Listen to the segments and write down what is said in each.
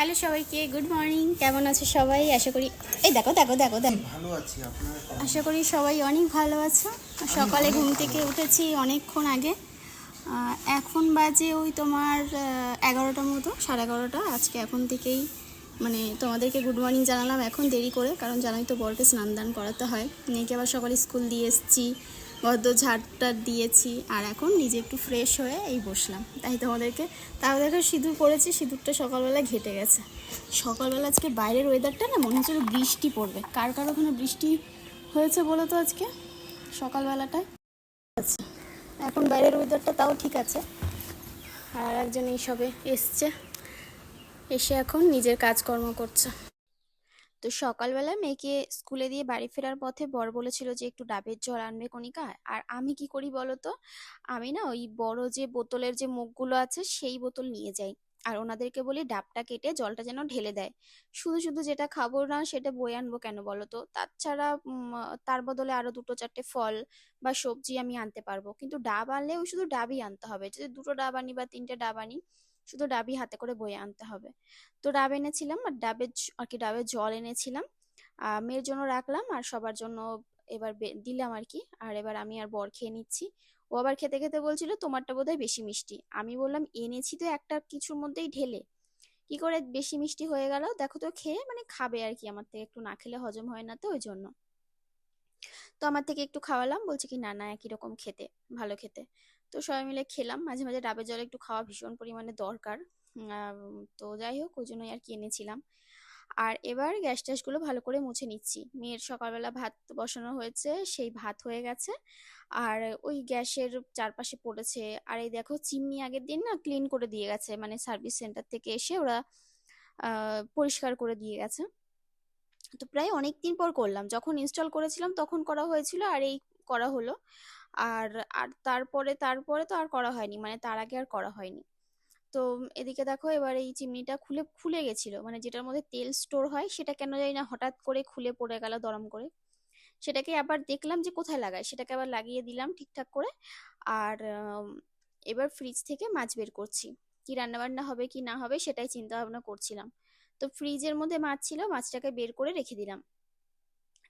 Hello সবাইকে good morning. কেমন আছে সবাই? আশা করি এই দেখো দেখো দেখো দেখো। ভালো আছি আপনার আশা করি সবাই অনেক ভালো আছো। সকালে ঘুম থেকে উঠেছি অনেকক্ষণ আগে। এখন বাজে ওই তোমার এগারোটার মতো সাড়ে এগারোটা। আজকে এখন থেকেই মানে তোমাদেরকে গুড মর্নিং জানালাম এখন দেরি করে কারণ জানাই তো বরকে স্নান দান করাতে হয়। মেয়েকে আবার সকালে স্কুল দিয়ে এসেছি। গদ্য ঝাড়টার দিয়েছি আর এখন নিজে একটু ফ্রেশ হয়ে এই বসলাম। তাই তোমাদেরকে, তাও দেখো সিঁদুর পড়েছি, সিঁদুরটা সকালবেলা ঘেটে গেছে। সকালবেলা আজকে বাইরের ওয়েদারটা না মনে হচ্ছিল বৃষ্টি পড়বে। কার কার ওখানে বৃষ্টি হয়েছে বলো তো আজকে? সকালবেলাটায়? আচ্ছা এখন বাইরের ওয়েদারটা তাও ঠিক আছে। আর একজন এই সবে এসছে, এসে এখন নিজের কাজকর্ম করছে। তো সকালবেলা মেয়েকে স্কুলে দিয়ে বাড়ি ফেরার পথে বর বলেছিল যে, একটু ডাবের জল আনবে কণিকা, আর আমি কি করি বলো তো? আমি না ওই বড় যে বোতলের যে মুখগুলো আছে, সেই বোতল নিয়ে যাই। আর ওনাদেরকে বলি, ডাবটা কেটে জলটা যেন ঢেলে দেয়। শুধু শুধু যেটা খাব না, সেটা বয়ে আনব কেন বলো তো? তাছাড়া তার বদলে আরও দুটো চারটে ফল বা সবজি আমি আনতে পারব। কিন্তু ডাব আনলে ওই শুধু ডাবই আনতে হবে। যদি দুটো ডাব আনি বা তিনটে ডাব আনি শুধু ডাবই হাতে করে বয়ে আনতে হবে। তো ডাব এনেছিলাম আর ডাবের আর কি ডাবের জল এনেছিলাম। মেয়ের জন্য রাখলাম আর সবার জন্য এবার দিলাম আর কি। আর এবার আমি আর বর খেয়ে নিচ্ছি। ও আবার খেতে খেতে বলছিল, তোমারটা বোধহয় বেশি মিষ্টি। আমি বললাম, এনেছি তো একটা কিছুর মধ্যেই ঢেলে। কি করে বেশি মিষ্টি হয়ে গেল, দেখো তো খেয়ে মানে খাবে আর কি। আমার থেকে একটু না খেলে হজম হয় না তো, ওই জন্য। তো আমার থেকে একটু খাওয়ালাম, বলছে কি, না না, একই রকম খেতে, ভালো খেতে। তো সবাই মিলে খেলাম। মাঝে মাঝে ডাবের জল একটু খাওয়া ভীষণ পরিমাণে দরকার। তো যাই হোক, ওই জন্যই আর কি এনেছিলাম। আর এবার গ্যাস ট্যাসগুলো ভালো করে মুছে নিচ্ছি। মেয়ের সকালবেলা ভাত বসানো হয়েছে, সেই ভাত হয়ে গেছে। আর ওই গ্যাসের চারপাশে পড়েছে। আর এই দেখো, চিমনি আগের দিন না ক্লিন করে দিয়ে গেছে। মানে সার্ভিস সেন্টার থেকে এসে ওরা পরিষ্কার করে দিয়ে গেছে। তো প্রায় অনেক দিন পর করলাম। যখন ইনস্টল করেছিলাম, তখন করা হয়েছিল আর এই করা হলো। আর আর তারপরে তারপরে তো আর করা হয়নি মানে তার আগে আর করা হয়নি। তো এদিকে দেখো এবার এই চিমনিটা খুলে খুলে গেছিল মানে যেটার মধ্যে তেল স্টোর হয় সেটা কেন জানি না হঠাৎ করে খুলে পড়ে গেল দরম করে। সেটাকে আবার দেখলাম যে কোথায় লাগায়, সেটাকে আবার লাগিয়ে দিলাম ঠিকঠাক করে। আর এবার ফ্রিজ থেকে মাছ বের করছি। কি রান্না বান্না হবে, কি না হবে সেটাই চিন্তা ভাবনা করছিলাম। তো ফ্রিজের মধ্যে মাছ ছিল, মাছটাকে বের করে রেখে দিলাম।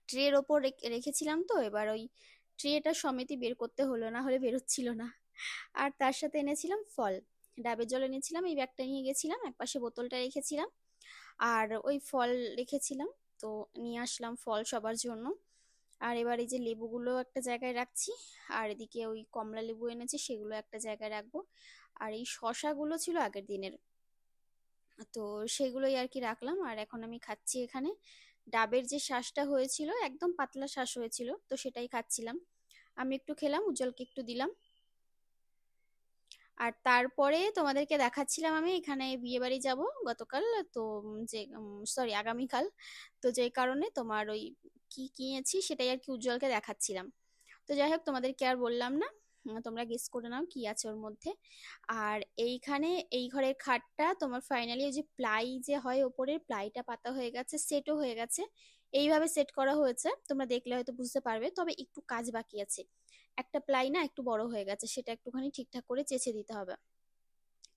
ট্রের ওপর রেখে- রেখেছিলাম তো, এবার ওই ট্রেটা সমেতই বের করতে হলো, না হলে বেরোচ্ছিল না। আর তার সাথে এনেছিলাম ফল। ডাবের জল এনেছিলাম, এই ব্যাগটা নিয়ে গেছিলাম একপাশে বোতলটা রেখেছিলাম। আর ওই ফল রেখেছিলাম, তো নিয়ে আসলাম ফল সবার জন্য। আর এবার এই যে লেবুগুলো একটা জায়গায় রাখছি, আর এদিকে ওই কমলা লেবু এনেছি, সেগুলো একটা জায়গায় রাখব। আর এই শশাগুলো ছিল আগের দিনের, তো সেগুলোই আর কি রাখলাম। আর এখন আমি খাচ্ছি এখানে। ডাবের যে শ্বাসটা হয়েছিল, একদম পাতলা শ্বাস হয়েছিল, তো সেটাই খাচ্ছিলাম। আমি একটু খেলাম, উজ্জ্বলকে একটু দিলাম। আর তারপরে তোমাদেরকে দেখাচ্ছিলাম আমি, এখানে বিয়ে বাড়ি যাব গতকাল, তো যে সরি আগামীকাল। তো যে কারণে তোমার ওই কি কিনেছি সেটাই আর কি উজ্জ্বলকে দেখাচ্ছিলাম। তো যাই হোক, তোমাদেরকে আর বললাম না। তোমরা গেস করে নাও কি আছে ওর মধ্যে। আর এইখানে, এই ঘরের খাটটা তোমার ফাইনালি ওই যে প্লাই যে হয় ওপরের প্লাইটা পাতা হয়ে গেছে সেটও হয়ে গেছে। এইভাবে সেট করা হয়েছে, তোমরা দেখলে হয়তো বুঝতে পারবে, তবে একটু কাজ বাকি আছে। একটা প্লাই না একটু বড় হয়ে গেছে, সেটা একটুখানি ঠিকঠাক করে চেঁচে দিতে হবে।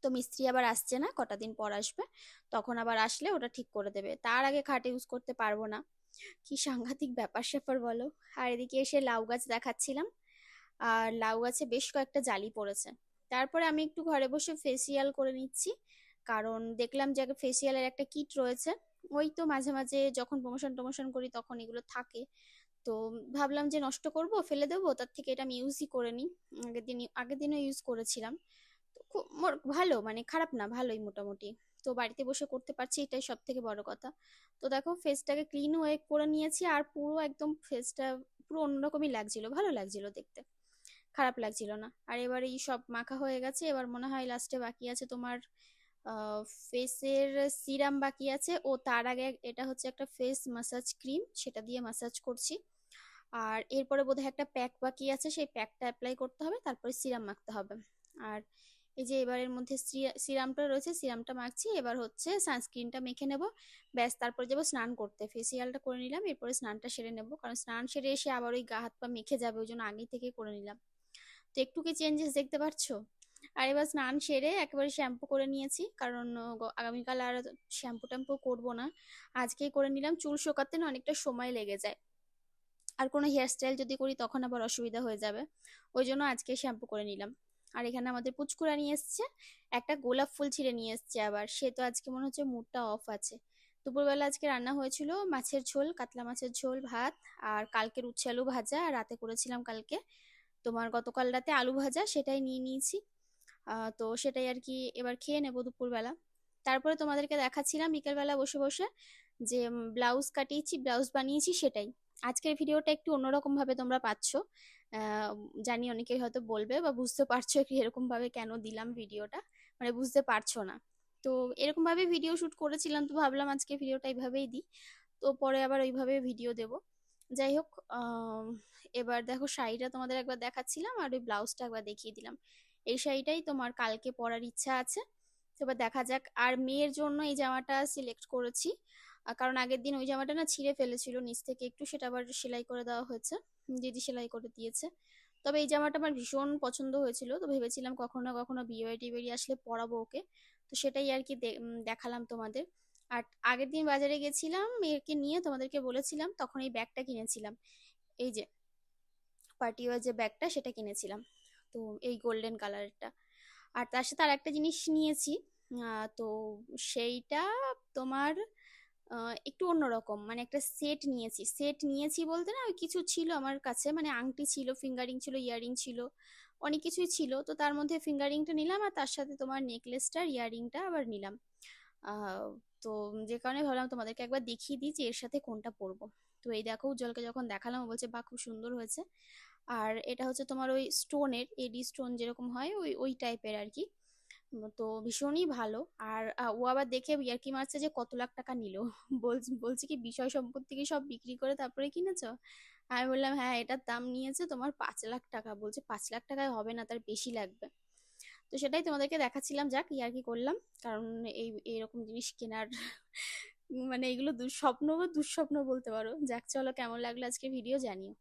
তো মিস্ত্রি আবার আসছে না, কটা দিন পর আসবে, তখন আবার আসলে ওটা ঠিক করে দেবে। তার আগে খাট ইউজ করতে পারব না। কি সাংঘাতিক ব্যাপার স্যাপার বলো। আর এদিকে এসে লাউ গাছ দেখাচ্ছিলাম। আর লাউ গাছে বেশ কয়েকটা জালি পড়েছে। তারপরে আমি একটু ঘরে বসে ফেসিয়াল করে নিচ্ছি। কারণ দেখলাম যে ফেসিয়ালের একটা কিট রয়েছে। ওই তো মাঝে মাঝে যখন প্রমোশন টমোশন করি তখন এগুলো থাকে। তো ভাবলাম যে নষ্ট করব, ফেলে দেবো, তার থেকে এটা আমি ইউজই করে নিই। আগের দিন আগের দিনও ইউজ করেছিলাম। তো খুব ভালো মানে খারাপ না, ভালোই মোটামুটি। তো বাড়িতে বসে করতে পারছি, এটাই সব থেকে বড় কথা। তো দেখো ফেসটাকে ক্লিন হয়ে করে নিয়েছি আর পুরো একদম ফেসটা পুরো অন্যরকমই লাগছিল, ভালো লাগছিল দেখতে। খারাপ লাগছিল না। আর এবার এই সব মাখা হয়ে গেছে, এবার মনে হয় লাস্টে বাকি আছে তোমার ফেসের সিরাম বাকি আছে। ও তার আগে এটা হচ্ছে একটা ফেস মাসাজ ক্রিম সেটা দিয়ে মাসাজ করছি। আর এরপরে বোধহয় একটা প্যাক বাকি আছে, সেই প্যাকটা অ্যাপ্লাই করতে হবে, তারপরে সিরাম মাখতে হবে। আর এই যে এবারের মধ্যে সিরামটা রয়েছে সিরামটা মাখছি, এবার হচ্ছে সানস্ক্রিনটা মেখে নেব। ব্যাস, তারপরে যাব স্নান করতে। ফেসিয়ালটা করে নিলাম, এরপরে স্নানটা সেরে নেব। কারণ স্নান সেরে এসে আবার ওই গা হাত পা মেখে যাবে, ওই জন্য আগে থেকে করে নিলাম। তো একটু কি চেঞ্জেস দেখতে পাচ্ছো আর এবার স্নান সেরে একেবারে শ্যাম্পু করে নিয়েছি। কারণ আগামীকাল আর শ্যাম্পু ট্যাম্পু করব না। আজকেই করে নিলাম। চুল শোকাতে না অনেকটা সময় লেগে যায়। আর কোনো হেয়ারস্টাইল যদি করি তখন আবার অসুবিধা হয়ে যাবে। ওই জন্য আজকে শ্যাম্পু করে নিলাম। আর এখানে আমাদের পুচকুরা নিয়ে এসছে। একটা গোলাপ ফুল ছিঁড়ে নিয়ে এসছে আবার। সে তো আজকে মনে হচ্ছে মুডটা অফ আছে। দুপুরবেলা আজকে রান্না হয়েছিল মাছের ঝোল, কাতলা মাছের ঝোল, ভাত আর কালকের উচ্ছে আলু ভাজা। আর রাতে করেছিলাম কালকে। তোমার গতকাল রাতে আলু ভাজা সেটাই নিয়ে নিয়েছি। তো সেটাই আর কি এবার খেয়ে নেব দুপুরবেলা। তারপরে তোমাদেরকে দেখাচ্ছিলাম বিকেলবেলা বসে বসে যে ব্লাউজ কাটিয়েছি, ব্লাউজ বানিয়েছি সেটাই। আজকের ভিডিওটা একটু অন্যরকম ভাবে তোমরা পাচ্ছো। জানি অনেকেই হয়তো বলবে বা বুঝতে পারছ কি এরকম ভাবে কেন দিলাম ভিডিওটা মানে বুঝতে পারছ না। তো এরকম ভাবে ভিডিও শুট করেছিলাম তো ভাবলাম আজকে ভিডিওটা এইভাবেই দিই। তো পরে আবার ওইভাবে ভিডিও দেব। যাই হোক এবার দেখো শাড়িটা তোমাদের একবার দেখাচ্ছিলাম আর ওই ব্লাউজটা একবার দেখিয়ে দিলাম। এই শাড়িটাই তোমার কালকে পরার ইচ্ছা আছে। এবার দেখা যাক, আর মেয়ের জন্য এই জামাটা সিলেক্ট করেছি। কারণ আগের দিন ওই জামাটা না ছিঁড়ে ফেলেছিল, নিচ থেকে একটু সেটা আবার সেলাই করে দেওয়া হয়েছে। দিদি সেলাই করে দিয়েছে। তবে এই জামাটা আমার ভীষণ পছন্দ হয়েছিল, তো ভেবেছিলাম কখনো কখনো বিয়ে বাড়ি আসলে পরাবো ওকে। তো সেটাই আর কি দেখালাম তোমাদের। আর আগের দিন বাজারে গেছিলাম, মেয়েকে নিয়ে তোমাদেরকে বলেছিলাম, তখন এই ব্যাগটা কিনেছিলাম। এই যে পার্টি ওয়ার যে ব্যাগটা, সেটা কিনেছিলাম। তো এই গোল্ডেন কালারটা আর তার সাথে আর একটা জিনিস নিয়েছি তো সেইটা তোমার একটু অন্যরকম মানে একটা সেট নিয়েছি। সেট নিয়েছি বলতে না কিছু ছিল আমার কাছে। মানে আংটি ছিল ফিঙ্গারিং ছিল ইয়ারিং ছিল, অনেক কিছুই ছিল। তো তার মধ্যে ফিঙ্গারিংটা নিলাম আর তার সাথে তোমার নেকলেসটা ইয়ারিংটা আবার নিলাম। তো যে কারণে ভাবলাম তোমাদেরকে একবার দেখিয়ে দিই যে এর সাথে কোনটা পরবো। তো এই দেখো উজ্জ্বলকে যখন দেখালাম বলছে, বাহ, খুব সুন্দর হয়েছে। আর এটা হচ্ছে তোমার ওই স্টোনের, এডি স্টোন যেরকম হয়, ওই ওই টাইপের আর কি। তো ভীষণই ভালো। আর ও আবার দেখে ইয়ার্কি মারছে যে কত লাখ টাকা নিল। বলছে কি, বিষয় সম্পত্তি কি সব বিক্রি করে তারপরে কিনেছো? আমি বললাম হ্যাঁ এটার দাম নিয়েছে তোমার পাঁচ লাখ টাকা। বলছে, পাঁচ লাখ টাকায় হবে না, তার বেশি লাগবে। তো সেটাই তোমাদেরকে দেখাচ্ছিলাম, যাক ইয়ার্কি করলাম। কারণ এই, এইরকম জিনিস কেনার মানে এগুলো দুঃস্বপ্ন বা দুঃস্বপ্ন বলতে পারো। যাক চলো কেমন লাগল আজকে ভিডিও জানিও।